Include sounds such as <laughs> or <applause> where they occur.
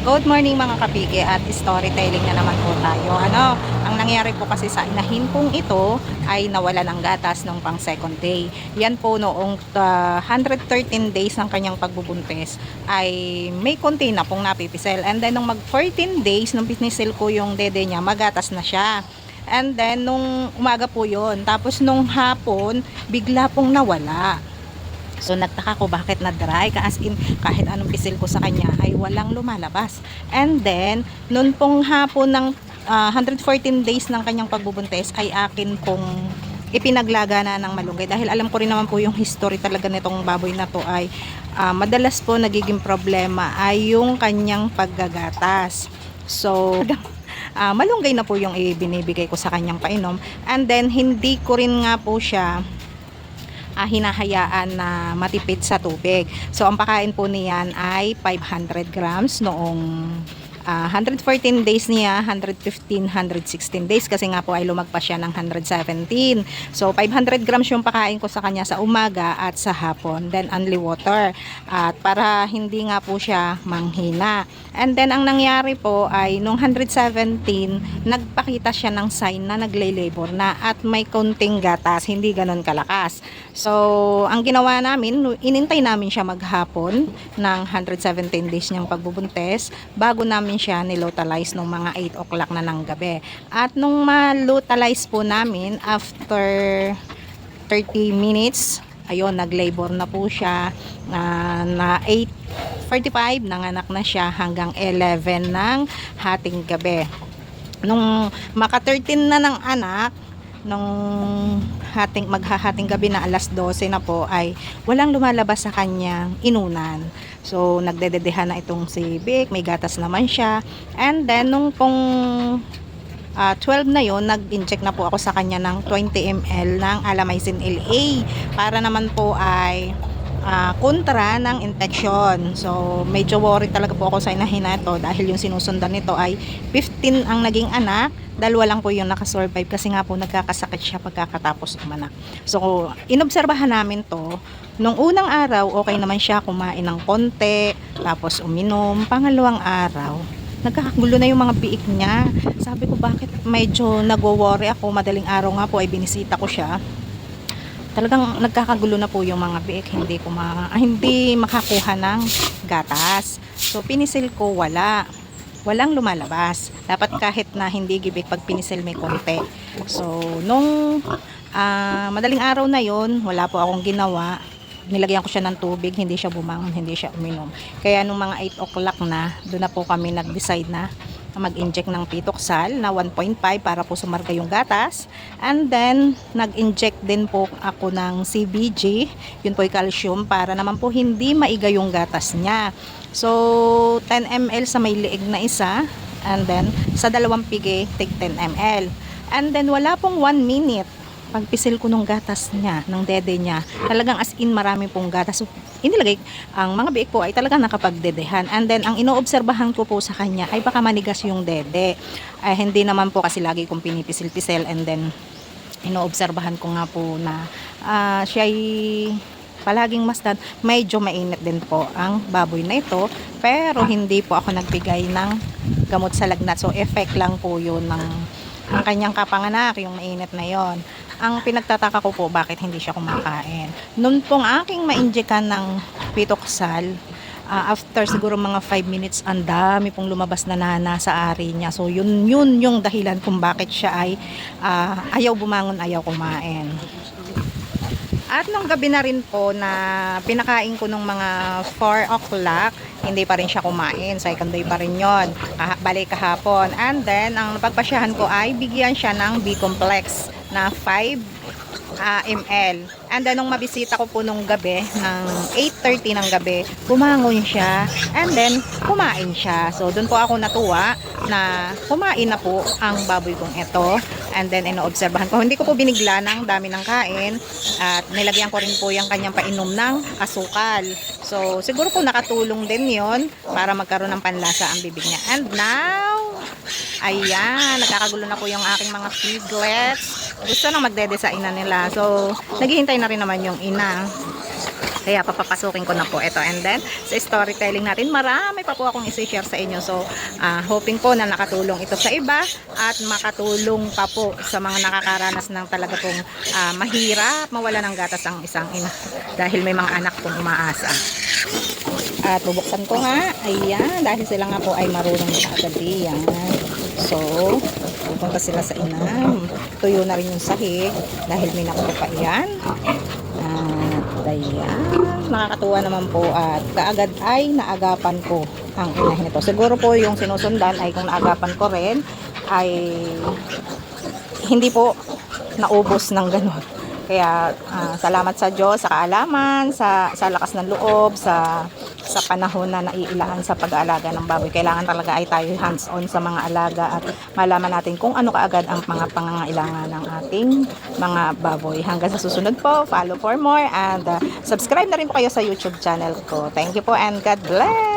Good morning mga kapige at storytelling na naman po tayo. Ano, ang nangyari po kasi sa inahin pong ito ay nawala ng gatas nung pang second day. Yan po noong ah, 113 days ng kanyang pagbubuntis ay may konti na pong napipisel. And then nung mag 14 days nung pinisil ko yung dede niya, magatas na siya. And then nung umaga po yon Tapos nung hapon, bigla pong nawala. So nagtaka ko bakit na dry as in kahit anong pisil ko sa kanya ay walang lumalabas. And then noon pong hapon ng ah, 114 days ng kanyang pagbubuntis ay akin pong ipinaglaga na ng malunggay dahil alam ko rin naman po yung history talaga nitong baboy na to ay ah, madalas po nagiging problema ay yung kanyang paggagatas. So <laughs> ah, malunggay na po yung ibinibigay ko sa kanyang painom and then hindi ko rin nga po siya ah, hinahayaan na matipid sa tubig. So, ang pakain po niyan ay 500 grams noong ah, 114 days niya, 115, 116 days kasi nga po ay lumagpas siya ng 117. So, 500 grams yung pakain ko sa kanya sa umaga at sa hapon. Then, only water. At para hindi nga po siya manghina. And then, ang nangyari po ay nung 117, nagpakita siya ng sign na nagle-labor na at may konting gatas, hindi ganon kalakas. So, ang ginawa namin, inintay namin siya maghapon ng 117 days niyang pagbubuntes bago namin siya nilotalize nung mga 8 o'clock na ng gabi. At nung malotalize po namin after 30 minutes, ayun, nag-labor na po siya na, na 8.45, nanganak na siya hanggang 11 ng hating gabi. Nung maka 13 na ng anak, nung hating maghahating gabi na alas 12 na po ay walang lumalabas sa kanyang inunan. So nagdededehan na itong si Vic, may gatas naman siya. And then nung pong ah, 12 na yon nag-inject na po ako sa kanya ng 20 ml ng Alamycin LA para naman po ay ah, kontra ng infection. So, medyo worried talaga po ako sa inahin na ito dahil yung sinusundan nito ay 15 ang naging anak, dalawa lang po yung nakasurvive kasi nga po nagkakasakit siya pagkakatapos umanak. So, inobserbahan namin to. Nung unang araw, okay naman siya kumain ng konti, tapos uminom. Pangalawang araw, nagkakagulo na yung mga biik niya. Sabi ko, bakit medyo nagwo-worry ako? Madaling araw nga po ay binisita ko siya talagang nagkakagulo na po yung mga biik. Hindi ko ma, ah, hindi makakuha ng gatas. So pinisil ko wala. Walang lumalabas. Dapat kahit na hindi gibik pag pinisil may konti. So nung ah, madaling araw na yon wala po akong ginawa. Nilagyan ko siya ng tubig hindi siya bumangon hindi siya uminom. Kaya nung mga 8 o'clock na doon na po kami nag-decide na mag-inject ng pitoxal na 1.5 para po sumarga yung gatas. And then, nag-inject din po ako ng CBG, yun po yung calcium, para naman po hindi maiga yung gatas niya. So, 10 ml sa may liig na isa, and then, sa dalawang pigi, take 10 ml. And then, wala pong 1 minute pagpisil ko nung gatas niya, ng dede niya, talagang as in marami pong gatas. So, inilagay, ang mga biik po ay talagang nakapagdedehan. And then, ang inoobserbahan ko po sa kanya ay baka manigas yung dede. Ay, hindi naman po kasi lagi kong pinipisil-pisil and then, inoobserbahan ko nga po na ah, siya ay palaging masdan, medyo mainit din po ang baboy na ito. Pero hindi po ako nagbigay ng gamot sa lagnat. So, effect lang po yun ng ang kanyang kapanganak, yung mainit na yon. Ang pinagtataka ko po, bakit hindi siya kumakain. Noon pong aking mainjekan ng pitoxal, ah, after siguro mga 5 minutes, ang dami pong lumabas na nana sa ari niya. So, yun, yun yung dahilan kung bakit siya ay ah, ayaw bumangon, ayaw kumain. At nung gabi na rin po na pinakain ko nung mga 4 o'clock, hindi pa rin siya kumain. Second day pa rin. Kaha- balik kahapon. And then, ang napagpasyahan ko ay bigyan siya ng B-complex na 5 ah, ml. And then, nung mabisita ko po nung gabi, ng 8.30 ng gabi, bumangon siya. And then, kumain siya. So, doon po ako natuwa na kumain na po ang baboy kong ito. And then, inoobserbahan ko. Hindi ko po binigla ng dami ng kain. At nilagyan ko rin po yung kanyang painom ng asukal. So, siguro po nakatulong din yon para magkaroon ng panlasa ang bibig niya. And now, ayan, nagkakagulo na po yung aking mga piglets. Gusto nang magdede sa ina nila. So, naghihintay na rin naman yung ina. Kaya papapasukin ko na po ito. And then, sa storytelling natin, marami pa po akong isi-share sa inyo. So, ah, hoping po na nakatulong ito sa iba at makatulong pa po sa mga nakakaranas ng talaga pong ah, mahirap mawala ng gatas ang isang ina dahil may mga anak pong umaasa. At bubuksan ko nga. Ayan. Dahil sila nga po ay marunong sa agad yan. So, pupunta sila sa inam. Tuyo na rin yung sahig. Dahil may nakuha yan. At ayan. Nakakatuwa naman po. At kaagad ay naagapan ko ang inahin ito. Siguro po yung sinusundan ay kung naagapan ko rin ay hindi po naubos ng ganun. Kaya ah, salamat sa Diyos, sa kaalaman, sa, sa lakas ng loob, sa sa panahon na naiilaan sa pag-aalaga ng baboy. Kailangan talaga ay tayo hands-on sa mga alaga at malaman natin kung ano kaagad ang mga pangangailangan ng ating mga baboy. Hanggang sa susunod po, follow for more and ah, subscribe na rin po kayo sa YouTube channel ko. Thank you po and God bless!